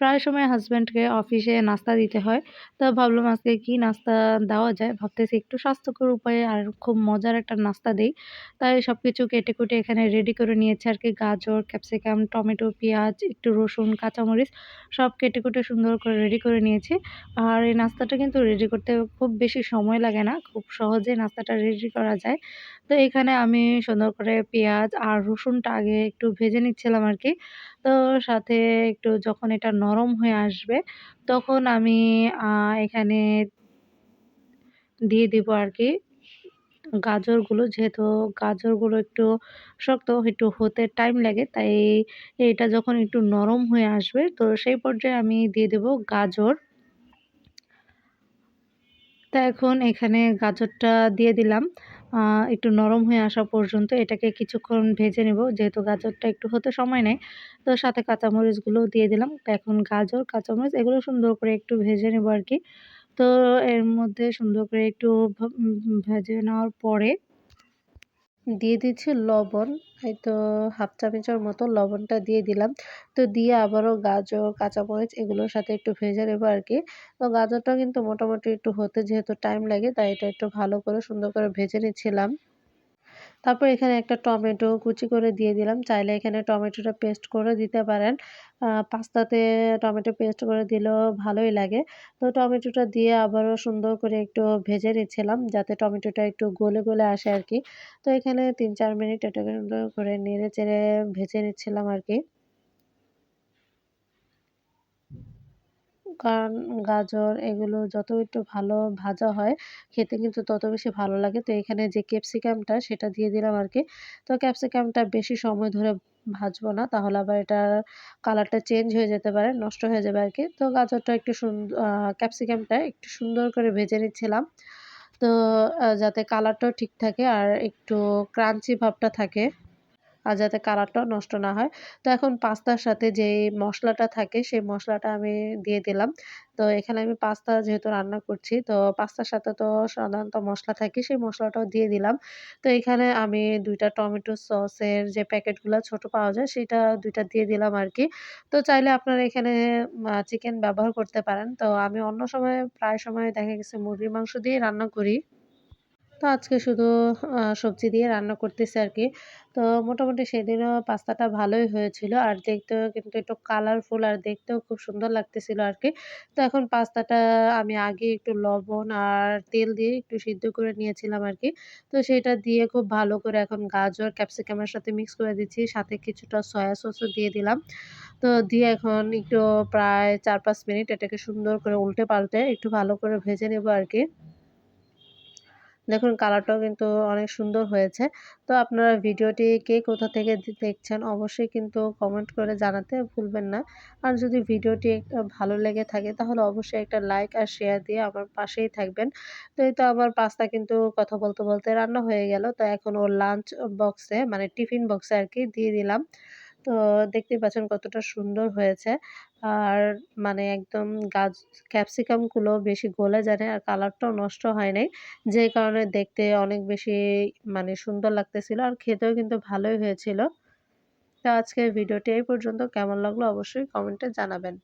প্রায় সময় হাজব্যান্ডকে অফিসে নাস্তা দিতে হয়। তো ভাবলাম আজকে কি নাস্তা দেওয়া যায়? ভাবতেছি একটু স্বাস্থ্যকর উপায়ে আর খুব মজার একটা নাস্তা দেই। তাই সবকিছু কেটে-কুটে এখানে রেডি করে নিয়েছি আরকি। গাজর, ক্যাপসিকাম, টমেটো, পেঁয়াজ, একটু রসুন, কাঁচামরিচ সব কেটে-কুটে সুন্দর করে রেডি করে নিয়েছি। আর এই নাস্তাটা কিন্তু রেডি করতে খুব বেশি সময় লাগে না। খুব সহজেই নাস্তাটা রেডি করা যায়। তো এখানে আমি সুন্দর করে পেঁয়াজ আর রসুনটা আগে একটু ভেজে নিচ্ছিলাম আর কি তো সাথে একটু যখন এটা নরম হয়ে আসবে তখন আমি এখানে দিয়ে দিব আরকি গাজরগুলো। যেহেতু গাজরগুলো একটু শক্ত, একটু হতে টাইম লাগে। তাই এটা যখন একটু নরম হয়ে আসবে তো সেই পর্যায়ে আমি দিয়ে দেব গাজর। তো এখন এখানে গাজরটা দিয়ে দিলাম। একটু নরম হয়ে আসা পর্যন্ত এটাকে কিছুক্ষণ ভেজে নেব। যেহেতু গাজরটা একটু হতে সময় নেয়। তো সাথে কাঁচামরিচগুলোও দিয়ে দিলাম। এখন গাজর, কাঁচামরিচ এগুলো সুন্দর করে একটু ভেজে নেব আর কি তো এর মধ্যে সুন্দর করে একটু ভেজে নেওয়ার পরে দিয়ে দিচ্ছি লবণ। এই তো 1/2 চামচের মতো লবণটা দিয়ে দিলাম। তো দিয়ে আবারও গাজর, কাঁচামরিচ এগুলোর সাথে একটু ভেজে নেব আর কি তো গাজরটা কিন্তু মোটামুটি একটু হতে যেহেতু টাইম লাগে তাই এটা একটু ভালো করে সুন্দর করে ভেজে নিচ্ছিলাম। তারপর এখানে একটা টমেটো কুচি করে দিয়ে দিলাম। চাইলে এখানে টমেটোটা পেস্ট করে দিতে পারেন। পাস্তাতে টমেটো পেস্ট করে দিলেও ভালোই লাগে। তো টমেটোটা দিয়ে আবারও সুন্দর করে একটু ভেজে নিচ্ছিলাম যাতে টমেটোটা একটু গলে, গলে আসে আর কি তো এখানে ৩-৪ মিনিট এটাকে সুন্দর করে নেড়ে-চেড়ে ভেজে নিচ্ছিলাম আরকি। কারণ গাজর এগুলো যত একটু ভালো ভাজা হয় খেতে কিন্তু তত বেশি ভালো লাগে। তো এখানে যে ক্যাপসিকামটা সেটা দিয়ে দিলাম আর কি তো ক্যাপসিকামটা বেশি সময় ধরে ভাজবো না তাহলে আবার এটার কালারটা চেঞ্জ হয়ে যেতে পারে, নষ্ট হয়ে যাবে আর কি তো গাজরটা একটু সুন্দর ক্যাপসিকামটা একটু সুন্দর করে ভেজে নিচ্ছিলাম। তো যাতে কালারটাও ঠিক থাকে আর একটু ক্রাঞ্চি ভাবটা থাকে। আর যাতে কালারটাও নষ্ট না হয়। তো এখন পাস্তার সাথে যেই মসলাটা থাকে, সেই মসলাটা আমি দিয়ে দিলাম। তো এখানে আমি পাস্তা যেহেতু রান্না করছি, তো পাস্তার সাথে তো সাধারণত মসলা থাকে, সেই মসলাটাও দিয়ে দিলাম। তো এখানে আমি ২ টা টমেটো সসের যে প্যাকেটগুলা ছোট পাওয়া যায়, সেটা দুইটা দিয়ে দিলাম আর কি তো চাইলে আপনারা এখানে চিকেন ব্যবহার করতে পারেন। তো আমি অন্য সময়, প্রায় সময় দেখা গেছে মুরগির মাংস দিয়েই রান্না করি। তো আজকে শুধু সবজি দিয়ে রান্না করতেছি আর কি তো মোটামুটি সেদিনও পাস্তাটা ভালোই হয়েছিল। আর দেখতেও কিন্তু একটু কালারফুল আর দেখতেও খুব সুন্দর লাগতেছিল আর কি তো এখন পাস্তাটা আমি আগে একটু লবণ আর তেল দিয়ে একটু সিদ্ধ করে নিয়েছিলাম আর কি তো সেটা দিয়ে খুব ভালো করে এখন গাজর, ক্যাপসিকামের সাথে মিক্স করে দিচ্ছি। সাথে কিছুটা সয়া সসও দিয়ে দিলাম। তো দিয়ে এখন একটু প্রায় ৪-৫ মিনিট এটাকে সুন্দর করে উল্টে-পাল্টে একটু ভালো করে ভেজে নেব আরকি। দেখুন কালারটাও কিন্তু অনেক সুন্দর হয়েছে। তো আপনারা ভিডিওটি কে কোথা থেকে দেখছেন অবশ্যই কিন্তু কমেন্ট করে জানাতে ভুলবেন না। আর যদি ভিডিওটি ভালো লেগে থাকে তাহলে অবশ্যই একটা লাইক আর শেয়ার দিয়ে আমার পাশেই থাকবেন। তো এই তো আমার পাস্তা কিন্তু কথা বলতে, বলতে রান্না হয়ে গেল। তো এখন ওর লাঞ্চ বক্সে মানে টিফিন বক্সে আর কি দিয়ে দিলাম। তো দেখতেই পাচ্ছেন কতটা সুন্দর হয়েছে। আর মানে একদম গাছ ক্যাপসিকামগুলো বেশি গলে নাই আর কালারটাও নষ্ট হয় নাই। যে কারণে দেখতে অনেক বেশি মানে সুন্দর লাগতেছিল আর খেতেও কিন্তু ভালোই হয়েছিল। তো আজকের ভিডিওটি এই পর্যন্ত কেমন লাগল অবশ্যই কমেন্টে জানাবেন।